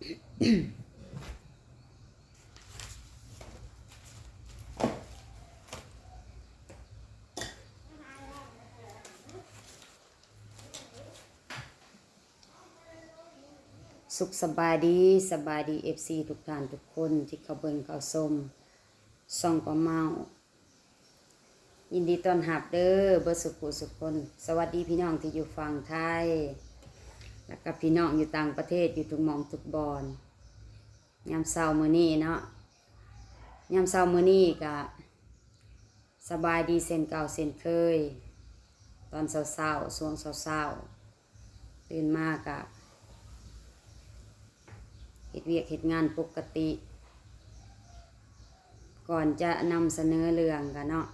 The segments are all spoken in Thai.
สุขสบายดีสบายดีเอฟซีทุกท่านทุกคนที่เขาเบิ่งเขาชมส่องประเมา ยินดีต้อนรับเด้อเบอร์สุขุสุขคน สวัสดีพี่น้องที่อยู่ฝั่งไทย แล้วก็พี่น้องอยู่ต่างประเทศอยู่ทุกมองทุกบอนยามเช้ามื้อนี้เนาะยามเช้ามื้อนี้ก็สบายดีเส้นเก่าเส้นเคย ตอนเช้าๆช่วงเช้าๆตื่นมากะเหตุเวียกเหตุงานปกติ ก่อนจะนำเสนอเรื่องกันเนาะ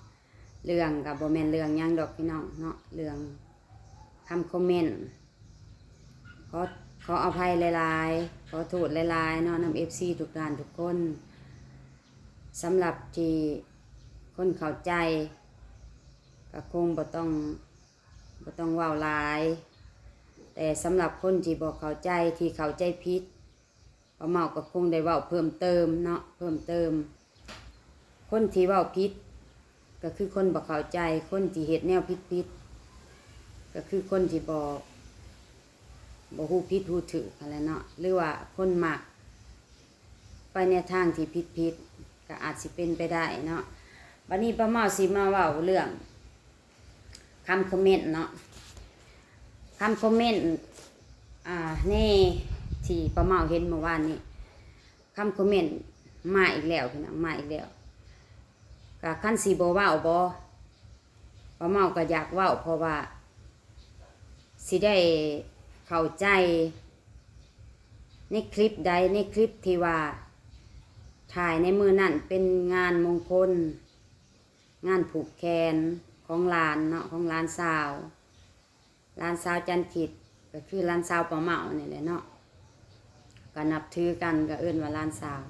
เรื่องกับโบแมนเรื่องหยังดอกพี่น้องเนาะเรื่องคำคอมเมนต์ ขอขออภัยหลายๆ ขอโทษหลายๆเนาะนำเอฟซีทุกการทุกคนสำหรับที่คนเข้าใจก็คงบ่ต้องบ่ต้องว้าหลาย แต่สำหรับคนที่บ่เข้าใจที่เข้าใจผิดป้าเมาก็คงได้ว้าเพิ่มเติมเนาะเพิ่มเติม คนที่ว้าผิด ก็คือคนบ่เข้าใจ คนที่เฮ็ดแนวผิดผิดก็คือคนที่บ่ บ่ฮู้ผิดฮู้ถูกอะไรเนาะหรือว่าคนมัก ไปในทางที่ผิดผิดๆก็อาจสิเป็นไปได้เนาะบัดนี้ป้าเมาสิมาเว้าเรื่องคำคอมเมนต์เนาะคำคอมเมนต์อ่าในที่ป้าเมาเห็นเมื่อวานนี้คำคอมเมนต์มาอีกแล้วพี่น้องมาอีกแล้วก็ขั้นสีบเว้าบอป้าเมาก็อยากว้าเพราะว่าสิได้ เข้าใจ ในคลิปใดในคลิปที่ว่า ถ่ายในมือนั่นเป็นงานมงคล งานผูกแขนของลานเนาะของลานสาวลานสาวจันขิดก็คือร้านสาวปลาเมาเนี่ยแหละเนาะก็นับถือกันก็เอิ้นว่าร้านสาว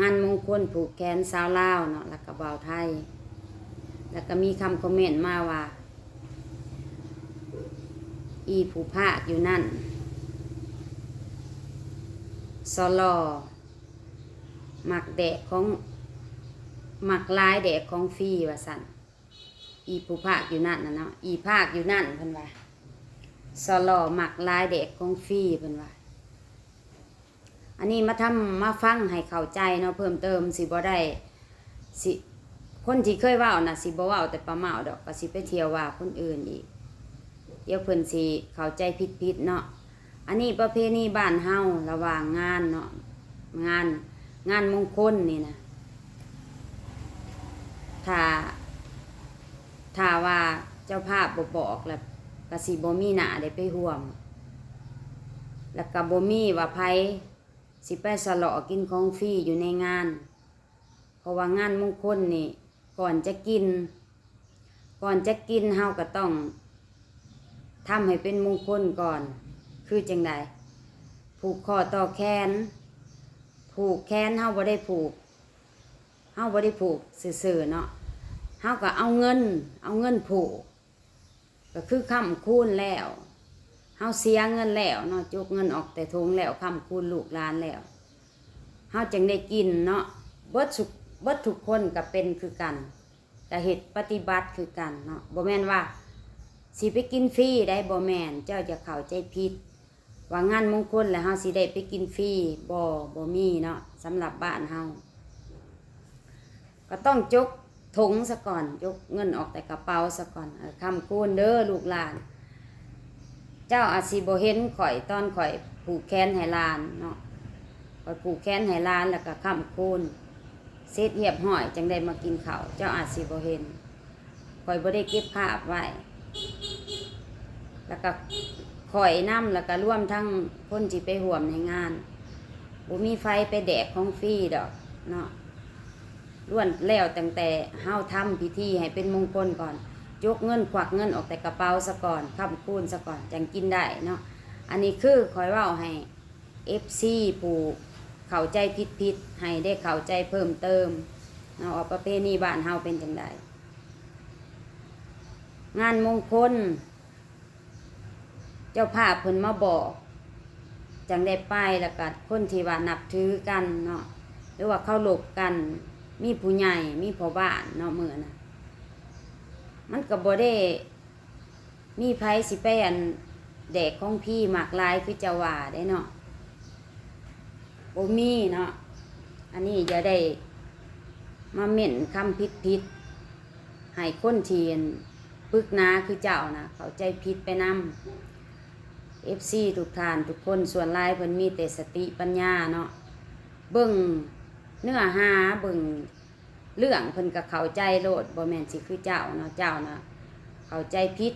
งานมงคลผูกแขนสาวลาวเนาะแล้วก็บ่าวไทย แล้วก็มีคำคอมเมนต์มาว่า อีผู้ภาคอยู่นั่นซอลอหมักแดกของหมักลายแดกของฟีว่าสันอีผู้ภาคอยู่นั่นนะเนาะอีภาคอยู่นั่นเพิ่นว่าสลอหมักลายเด็กของฟีเพิ่นว่าอันนี้มาทำมาฟังให้เข้าใจเนาะเพิ่มเติมสิบ่ได้สิคนที่เคยเว้าน่ะสิบ่เว้าแต่ประมาทดอกก็สิไปเที่ยวว่าคนอื่นอีก เดี๋ยวเพิ่นสิเข้าใจผิดๆเนาะอันนี้ประเพณีบ้านเฮาระหว่างงานเนาะงานงานมงคลนี่นะถ้าถ้าว่าเจ้าภาพบ่บอกแล้วก็สิบ่มีหน้าได้ไปห่วม แล้วก็บ่มีว่าไผสิไปสลอกินของฟรีอยู่ในงาน เพราะว่างานมงคลนี่ ก่อนจะกิน ก่อนจะกินเฮาก็ต้อง ทำให้เป็นมงคลก่อน คือจังไดผูกคอต่อแขน ผูกแขนเฮาบ่ได้ผูกเฮาบ่ได้ผูกซื่อๆเนาะเฮาก็เอาเงิน เอาเงินผูก ก็คือค้ำคูณแล้วเฮาเสียเงินแล้วเนาะจุกเงินออกแต่ทงแล้วค้ำคูณลูกหลานแล้วเฮาจึงได้กินเนาะเบิดสุกเบิดทุกคนก็เป็นคือกันก็เหตุปฏิบัติคือกันเนาะบ่แม่นว่า สิไปกินฟรีได้บ่แมนเจ้าจะเข้าใจผิดว่างานมงคลแล้วเฮาสิได้ไปกินฟรีบ่บ่มีเนาะสำหรับบ้านเฮาก็ต้องจกถุงซะก่อนยกเงินออกแต่กระเป๋าซะก่อนคำคูณเด้อลูกหลาน เจ้าอาศิโบเห็นข่อยตอนข่อยผูกแขนให้ลานเนาะข่อยผูกแขนให้ลานแล้วก็คำคูณเศษเหียบห้อยจังได้มากินข้าวเจ้าอาศิโบเห็นข่อยบ่ได้เก็บภาพไว้ แล้วก็ข่อยน้ำแล้วก็ร่วมทั้งคนที่ไปห่วมในงานบ่มีไฟไปแดกของฟรีดอกเนาะล้วนแล้วตั้งแต่เฮาทำพิธีให้เป็นมงคลก่อน ยกเงินควักเงินออกแต่กระเป๋าซะก่อนค้ำคูณซะก่อนจังกินได้เนาะอันนี้คือคอยว่าให้ FC ผู้เข้าใจผิดผิดๆให้ได้เข้าใจเพิ่มเติมเนาะว่าประเพณีบ้านเฮาเป็นจังไดงานมงคล เจ้าภาพเพิ่นมาบอกจังได้ไปแล้วก็คนที่ว่านับถือกันเนาะหรือว่าเข้าหลบกัน มีผู้ใหญ่มีพ่อบ้านเนาะมือนะมันก็บ่ได้ มีไผสิไปอันแดกของพี่หมากลายคือจะว่าได้เนาะบ่มีเนาะอันนี้อย่าได้มาเหม่นคำผิดผิดให้คนเทียนปึกนาคือเจ้านะเขาใจผิดไปนำ FC ทุกท่านทุกคนส่วนลายเพิ่นมีแต่สติปัญญาเนาะเบิ่งเนื้อหาเบิ่งเรื่องเพิ่นก็เข้าใจโลดบ่แม่นสิคือเจ้าเนาะเจ้านะเข้าใจผิด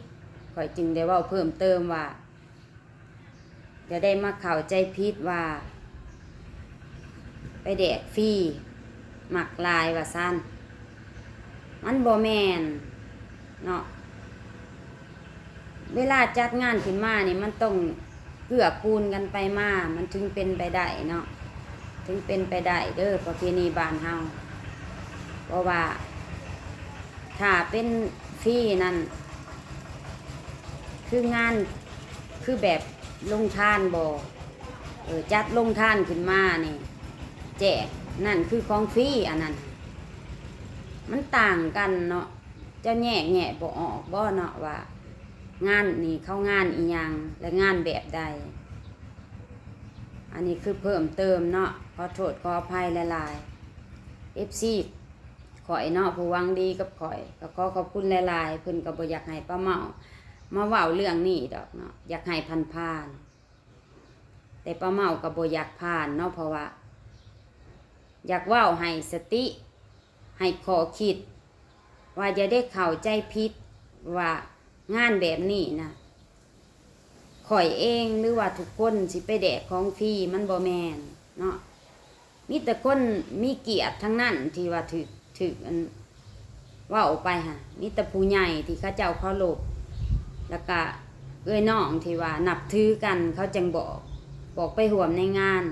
ข่อยจึงได้ว้าเพิ่มเติมว่าจะได้มาเข้าใจผิดว่า ไปแดกฟรีหมักลายว่าซั่นมันบ่แม่นเนาะ เวลาจัดงานขึ้นมานี่มันต้องเกื้อกูลกันไปมา มันถึงเป็นไปได้เนาะถึงเป็นไปได้เด้อประเพณีบ้านเฮาเพราะว่าถ้าเป็นฟรีนั่นคืองานคือแบบลงทานบ่เออจัดลงทานขึ้นมานี่แจกนั่นคือของฟรีอันนั้น มันต่างกันเนาะจะแยกแยะบ่ออกบ่เนาะว่า งานนี่เข้างานอีหยังและงานแบบใด อันนี้คือเพิ่มเติมเนาะขอโทษขออภัยหลายๆ FC ข่อยเนาะผู้วังดีกับข่อยก็ขอขอบคุณหลายเพิ่นก็บ่อยากให้ป้าเมามาเว้าเรื่องนี้ดอกเนาะอยากให้พันผ่านๆแต่ป้าเมาก็บ่อยากผ่านเนาะเพราะว่า อยากเว้าให้สติ ให้ขอคิด ว่าจะได้เข้าใจผิดว่า งานแบบนี้นะข่อยเองหรือว่าทุกคนสิไปแดกของฟรีมันบ่แมนเนาะมีแต่คนมีเกียรติทั้งนั้นที่ว่าถึกถึกอันว่าออกไปฮะมีแต่ผู้ใหญ่ที่เขาเจ้าเคารพแล้วก็เอ้ยน้องที่ว่านับถือกันเขาจังบอก บอกไปห่วมในงาน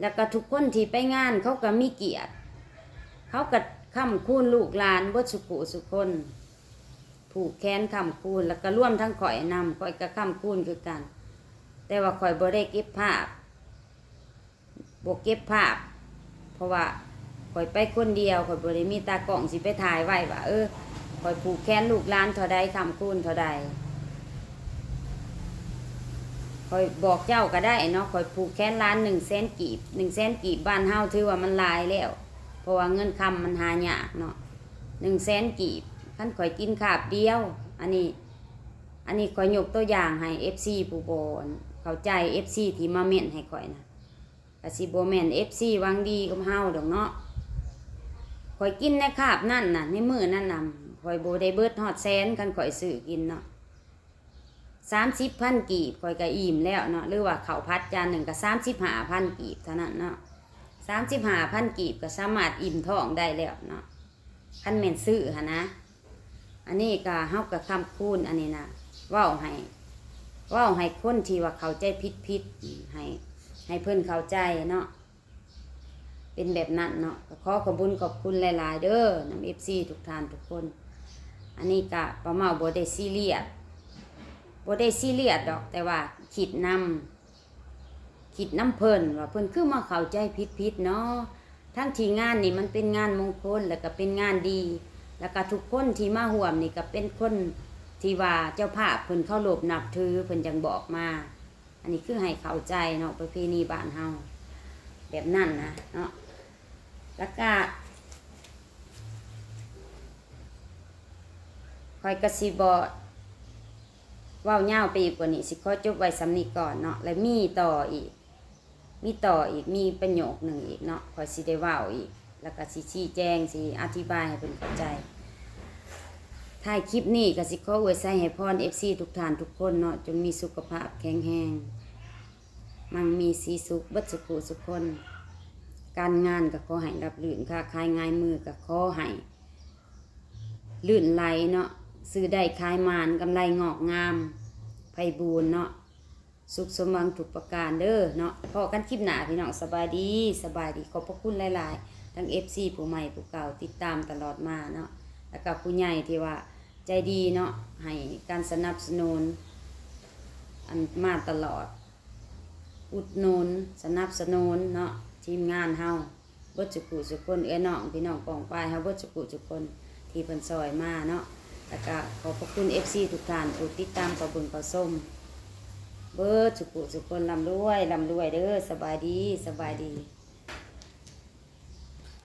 แล้วก็ทุกคนที่ไปงานเขาก็มีเกียรติ เขาก็ค้ำคูณลูกหลานเบ่สุขุสุคน ผูกแขนคำคูณแล้วก็ร่วมทั้งข่อยนำข่อยก็คำคูณคือกัน แต่ว่าข่อยบ่ได้เก็บภาพบ่เก็บภาพ เพราะว่าข่อยไปคนเดียวข่อยบ่ได้มีตากล้องสิไปถ่ายไว้ว่าเออข่อยผูกแขนลูกหลานเท่าใดคำคูณเท่าใดข่อยบอกเจ้าก็ได้เนาะข่อยผูกแขนล้านหนึ่งแสนกีบหนึ่งแสนกีบบ้านเฮาถือว่ามันลายแล้วเพราะว่าเงินคำมันหายากเนาะหนึ่งแสนกีบ ขั้นข่อยกินขาบเดียว อันนี้ อันนี้ข่อยยกตัวอย่างให้ FC ผู้บอนเข้าใจ FC ที่มาเม่นให้ข่อยนะกสิบ่แม่น FC หวังดีกับเฮาดอกเนาะข่อยกินในคาบนั่นน่ะในมือนั่นน่ะข่อยโบได้เบิดฮอดแสนคันข่อยซื้อกินเนาะ30,000กีบข่อยก็อิ่มแล้วเนาะหรือว่าเข้าวผัดจานหนึ่งก็35,000กีบเท่านั้นเนาะ35,000กีบก็สามารถอิ่มท้องได้แล้วเนาะคันแม่นซื้อหั่นนะ อันนี้ก็เฮากับคำคูณอันนี้นะว้าให้ว้าให้คนที่ว่าเข้าใจผิดผิดๆให้ให้เพิ่อนเข้าใจเนาะเป็นแบบนั้นเนาะขอขอบุญขอบคุณหลายๆ เด้อน้ำ FC ทุกท่านทุกคน อันนี้ก็ประเมาบ่ได้ซีเรียสบ่ได้ซีเรียสดอก แต่ว่าคิดนำคิดน้ำเพิ่นว่าเพิ่นคือมาเข้าใจผิดผิดๆเนาะทั้งที่งานนี่มันเป็นงานมงคลแล้วก็เป็นงานดี แล้วก็ทุกคนที่มาห่วมนี่ก็เป็นคนที่ว่าเจ้าภาพเพิ่นเข้าหลบนับถือเพิ่นจังบอกมา อันนี้คือให้เข้าใจเนาะประเพณีบ้านเฮาแบบนั้นนะเนาะแล้วก็คอยกระสิบอว้าเย่าไปอีกกว่านี้สิขอจบไว้สำนีก่อนเนาะแล้วมีต่ออีก มีต่ออีกมีประโยคหนึ่งอีกเนาะคอยสิได้ว้าวอีก แล้วก็สิชี้แจงสิอธิบายให้เพิ่นเข้าใจถ่ายคลิปนี้ก็สิขออวยใส่ให้พร FC ทุกท่านทุกคนเนาะจงมีสุขภาพแข็งแรงมั่งมีสีสุขบัดสุขสุขคน การงานก็ขอให้รับลื่นค้าขายง่ายมือก็ขอให้ลื่นไหลเนาะซื้อได้ขายมานกำไรงอกงามไพบูรเนาะสุขสมหวังทุกประการเด้อเนาะพอกันคลิปหนาพี่น้องสบายดีสบายดีขอบพระคุณหลาย ๆ ทั้ง FC ผู้ใหม่ผู้เก่าติดตามตลอดมาเนาะแล้วก็ผู้ใหญ่ที่ว่าใจดีเนาะให้การสนับสนุนอันมาตลอด อุดหนุนสนับสนุนเนาะทีมงานเฮาบิดจุกุจุคนเอ้ยน้องพี่น้องปองปายเฮาบิดจุกุจุคนที่เพิ่นซอยมาเนาะแล้วก็ขอบพระคุณ FC ทุกท่านผู้ติดตามกับเบิ่งกับส้มเบิดจุกุจุคนลำรวยลำรวยเด้อสบายดีสบายดี